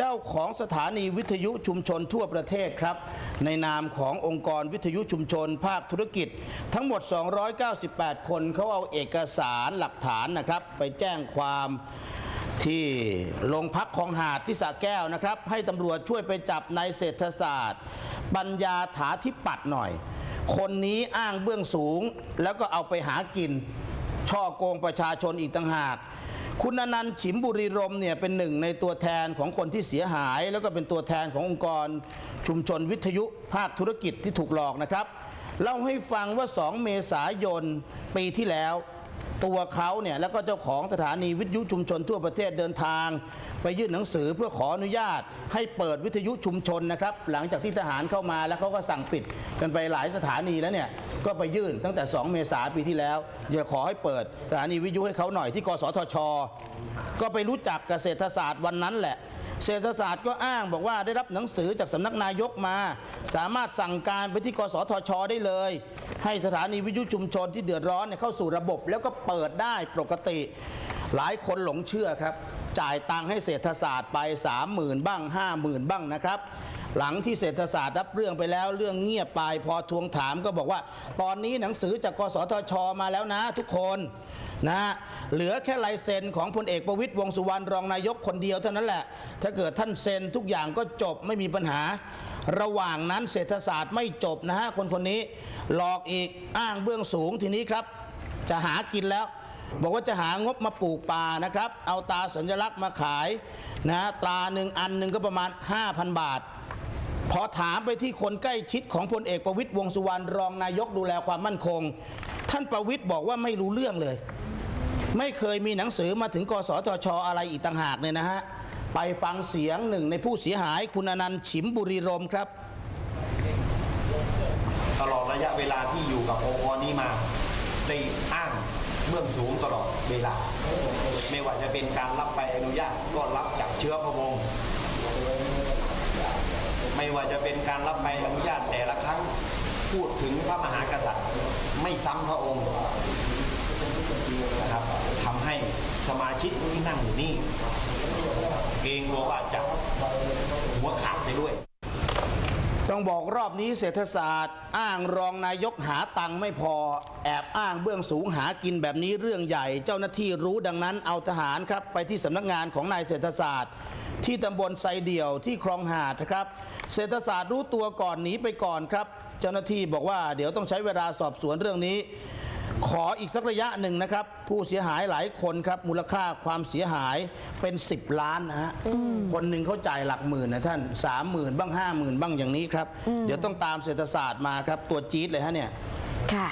เจ้าของสถานีวิทยุชุมชนทั่วประเทศครับ ในนามขององค์กรวิทยุชุมชน ภาคธุรกิจ ทั้งหมด 298 คนเขาเอาเอกสารหลักฐานนะครับ ไปแจ้งความที่โรงพักของหาดที่สระแก้วนะครับ ให้ตำรวจช่วยไปจับนายเศรษฐศาสตร์ ปัญญาถาธิปัตย์หน่อย คนนี้อ้างเบื้องสูง แล้วก็เอาไปหากินช่อโกงประชาชนอีกต่างหาก คุณอนันต์ฉิมบุรีรมเนี่ยเป็นหนึ่งในตัวแทนของคนที่เสียหาย แล้วก็เป็นตัวแทนขององค์กร ชุมชนวิทยุภาคธุรกิจที่ถูกหลอกนะครับ เล่าให้ฟังว่า 2 เมษายนปีที่แล้ว ตัวเขาเนี่ยแล้วก็เจ้าของสถานีวิทยุชุมชนทั่วประเทศเดินทาง ไปยื่นหนังสือเพื่อขออนุญาต ให้เปิดวิทยุชุมชนนะครับหลังจากที่ทหารเข้ามาแล้วเขาก็สั่งปิดกันไปหลายสถานีแล้วเนี่ยก็ไปยื่นตั้งแต่ 2 เมษายนปีที่แล้วอย่าขอให้เปิดสถานีวิทยุให้เขาหน่อยที่กสทช ก็ไปรู้จักเกษตรศาสตร์วันนั้นแหละ เศรษฐศาสตร์ก็อ้างบอกว่าได้รับหนังสือจากสำนักนายกมา สามารถสั่งการไปที่กสทช ได้เลย ให้สถานีวิทยุชุมชนที่เดือดร้อนเข้าสู่ระบบ แล้วก็เปิดได้ปกติ หลายคนหลงเชื่อครับ จ่ายตังค์ให้เศรษฐศาสตร์ไป 30,000 บ้าง 50,000 บ้างนะครับหลังที่เศรษฐศาสตร์รับเรื่องไปแล้วเรื่องเงียบไปพอทวงถามก็บอกว่า ตอนนี้หนังสือจากกสทชมาแล้วนะทุกคน นะฮะเหลือแค่ลายเซ็นของพลเอกประวิตยวงสุวรรณรองนายกคนเดียวเท่านั้นแหละ ถ้าเกิดท่านเซ็นทุกอย่างก็จบไม่มีปัญหา ระหว่างนั้นเศรษฐศาสตร์ไม่จบนะฮะคนคนนี้หลอกอีกอ้างเบื้องสูงทีนี้ครับ จะหากินแล้วบอกว่าจะหางบมาปลูกป่านะครับ เอาตาสัญลักษณ์มาขายนะตาหนึ่งอันหนึ่งก็ประมาณ 5,000 บาท พอถามไปที่คนใกล้ชิดของพลเอกประวิตยวงสุวรรณรองนายกดูแลความมั่นคง ท่านประวิตยบอกว่าไม่รู้เรื่องเลย ไม่เคยมีหนังสือมาถึงกสทชอะไรอีกต่างหากเนี่ยนะฮะ ไปฟังเสียงหนึ่งในผู้เสียหายคุณอนันต์ฉิมบุรีรมครับ ตลอดระยะเวลาที่อยู่กับองค์กรนี้มาได้อ้างเบื้องสูงตลอดเวลา ไม่ว่าจะเป็นการรับใบอนุญาตก็รับจากเชื้อพระวงศ์ไม่ว่าจะเป็นการรับใบอนุญาตแต่ละครั้งพูดถึงพระมหากษัตริย์ ไม่ซ้ำพระองค์ นะครับทำให้สมาชิกที่นั่งอยู่นี่เกรงกลัวว่าจะหัวขาดไปด้วย ต้องบอกรอบนี้เศรษฐศาสตร์ อ้างรองนายกหาตังไม่พอ แอบอ้างเบื้องสูงหากินแบบนี้เรื่องใหญ่ เจ้าหน้าที่รู้ดังนั้นเอาทหารครับ ไปที่สำนักงานของนายเศรษฐศาสตร์ที่ตำบลไซเดี่ยวที่คลองหาดนะครับ เศรษฐศาสตร์รู้ตัวก่อนหนีไปก่อนครับ เจ้าหน้าที่บอกว่าเดี๋ยวต้องใช้เวลาสอบสวนเรื่องนี้ ขออีกสักระยะหนึ่งนะครับ ผู้เสียหายหลายคนครับ มูลค่าความเสียหายเป็น 10 ล้านนะฮะคนหนึ่งเขาจ่ายหลักหมื่นนะท่านสามหมื่นบ้างห้าหมื่นบ้างอย่างนี้ครับ เดี๋ยวต้องตามเศรษฐศาสตร์มาครับ ตัวจี๊ดเลยฮะเนี่ย ค่ะ